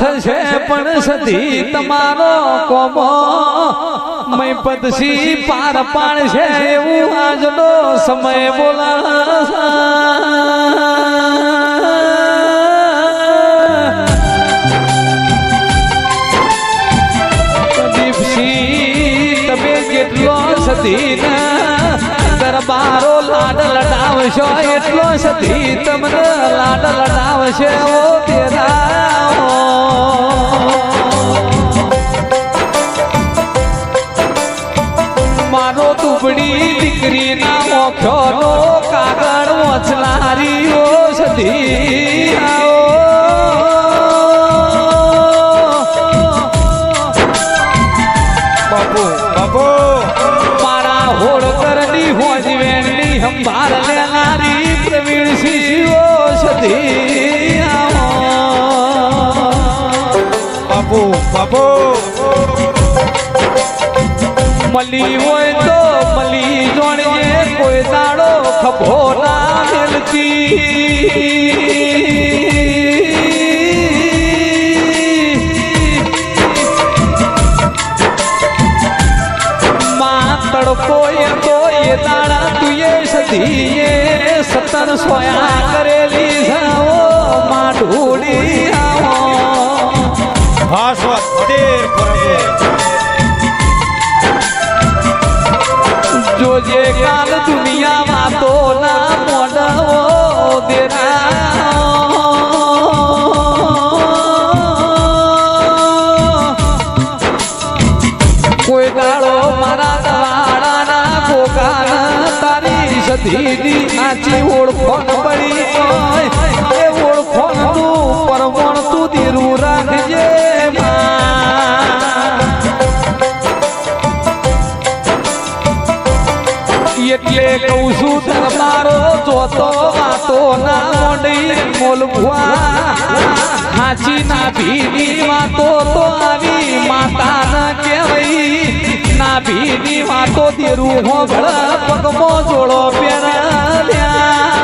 થશે પણ સતી તમારો કોમો. મય પદસી પાર પાડશે એવું આજનો સમય બોલા દરબારો લાડ લડાવશો, એટલો સતી તમને લાડ લડાવશે ઓ તેરા મારો દુબડી દીકરી ના ઓખોનો કાગળ વચલારી ઓ સધી બાપુ બાપુ. મારા હોળકરની હોજવેણની સંભાળ લેનારી પ્રવીણ શિશીઓ સધી આવો. બાપુ બાપુ. મળી હોય કોઈ દાડો ખભો ના મેલતી માં તડકો કોઈ એ દાડા તુએ એ સધી સતર સોયા કરેલી. જોજે કાલ દુનિયામાં તો ના મોડવો દેરા કોઈ દાડો મારા દવાડાના કોકાના તારી સધીની એટલે કહું છું તમારો જોતો વાતો ના મોડી મોલભુઆ હાચી ના ભીની વાતો તો આવી માતા ના કહેવાય. ના ભીની વાતો દેરું હોગળ પગમો જોડો પહેરાવ્યા.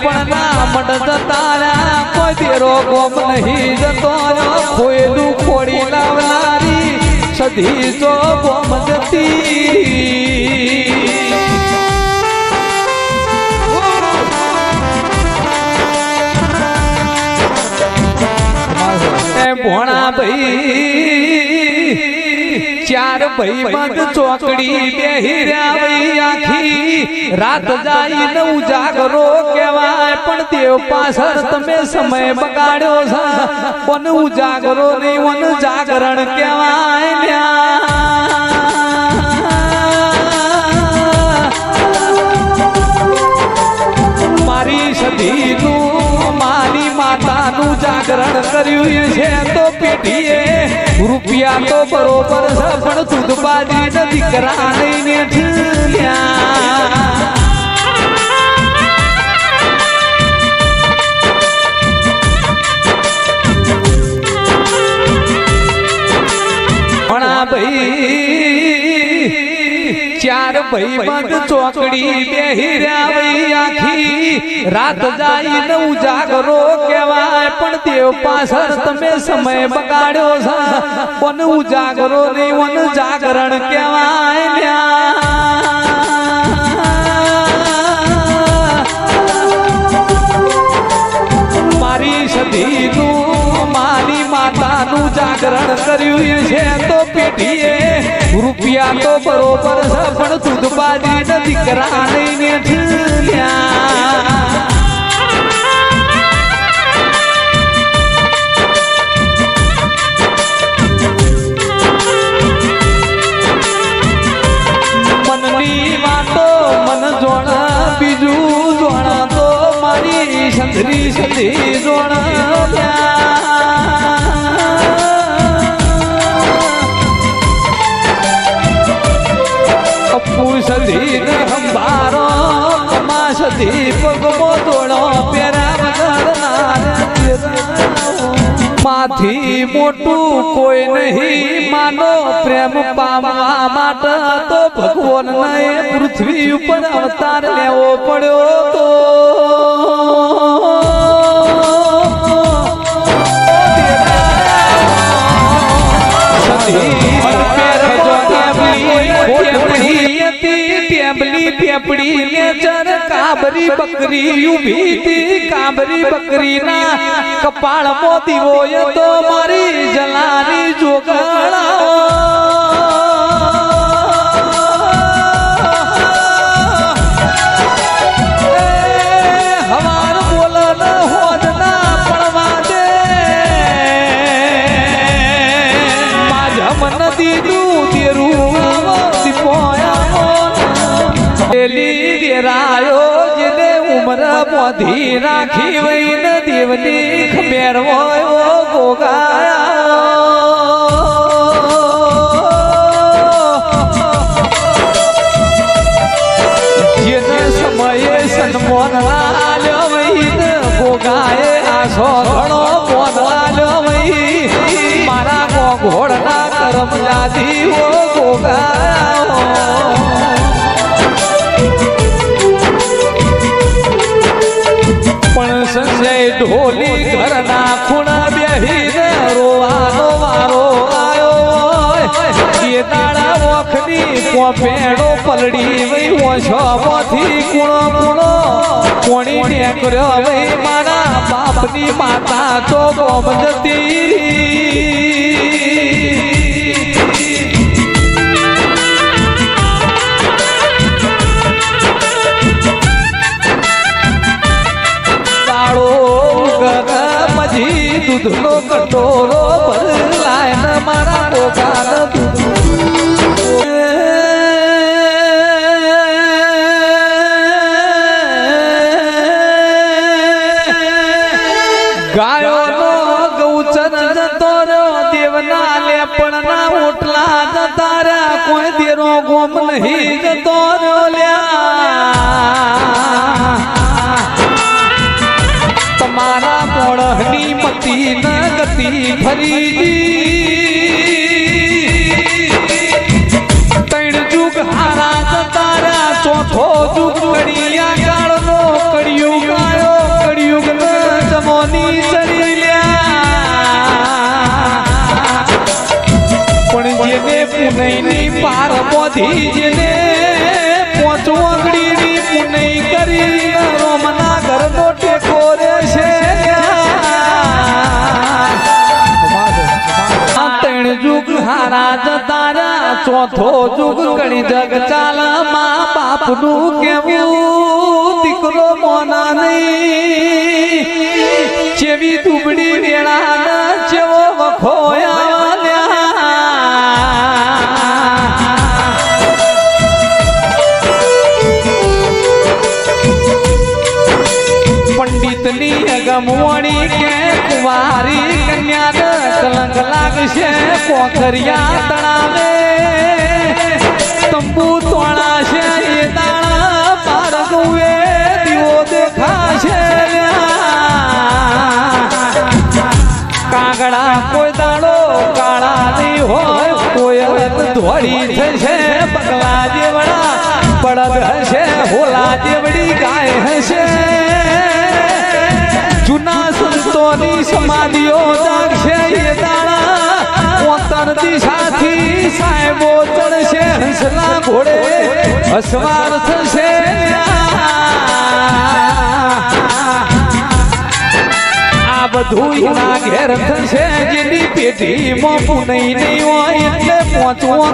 લેપણ ના મડ તારા કોઈ દેરો ગોમ નહીં જતો ખોયલું ખોડી લાવનારી સધી તો ગોમ જતી. ભોણા ભાઈ ચાર ભાઈ ચોકડી બેહી રહ્યા આખી. રાત જાય ન ઉજાગરો કહેવાય પણ દેવ પાછળ તમે સમય બગાડ્યો છે. પણ ઉજાગરો નહીં વન જાગરણ કહેવાય સધીનું મારી જાગરણ કર્યું છે તો પેઢીએ રૂપિયા તો બરોબર છે, પણ દૂધ બાજી દીકરા લઈને ઠલ્યા ચાર ભાઈ ચોકડી બેહી આખી. રાત જાય ને ઉજાગરો કહેવાય પણ દેવ પાછળ તમે સમય બગાડ્યો છે. વન ઉજાગરો ને વન જાગરણ કહેવાય મારી સધીનું મારી માતાનું જાગરણ કર્યું છે. તો પેઢીએ રૂપિયા તો બરોબર છે, પણ દૂધ બાજી દીકરા લઈને બીજું જોણા, તો મારી સંધરી સધી જોણ. દીપકમાં દોડો પેરા માથી મોટું કોઈ નહીં માનો, પ્રેમ પામવા માટે તો ભગવાનને પૃથ્વી ઉપર અવતાર લેવો પડ્યો તો પેપડી ને ચર કાબરી બકરી ઊભી હતી કાબરી બકરીના કપાળ મોતી હોય તો મારી જલાની જોગણા. હવાર બોલન ઉમર મોધી રાખી વૈન દેવની ખમેર હોય ગોગા. જેને સમયે સન્માન લાલ્યો વૈન ગોગાએ આસો ઘણો મોન લાલ્યો વૈ મારા ગોઘોડના કરમ જાદી ઓ ગોગા. ઢોલી ઘરના ખૂણા બેહીને રોવાનો વારો આયો એ દાડા વખની કોપેડો પલડી વઈ ઓછો કુણો ગોમ નહીં જતો તમારા મોણની પતિ ન ગતિ ફરી ત્રણ જુગ હારા તારા, ચોથો જુગ કડિયા પુનઈની પાર પોધી જને પોચો પુનઈ કરી રોમના ઘરનો ટેકો રે છે. ત્રણ જુગ હારા જતારા ચોથો જુગ ઘણી જગ ચાલ મા બાપનું કેવું દીકરો મોના નહીં. જેવી દુબડી વેળા જેવો વખોયા પંડિતની અગમવણી કે કુંવારી કન્યા કલંક લાગશે પોખરિયા તણાવે. તંબુ તોળાશે એ દાણા પાર ગૌએ દીવો દેખાશે કાગડા કોઈ દાડો કાળા નહીં હોય, કોઈ ધોળી થશે, પગલા દેવડા પડદ હશે, હોલા દેવડી ગાય હશે. સંતોની સમાધિઓ જાગશે એ દાણા. ઓતર સાથી સાહેબો ચડશે, હંસના ઘોડે અસવાર થશે. આ બધું એના ઘેર થશે પેઢીમાં પુનઈ નહીં હોય, એટલે પોચું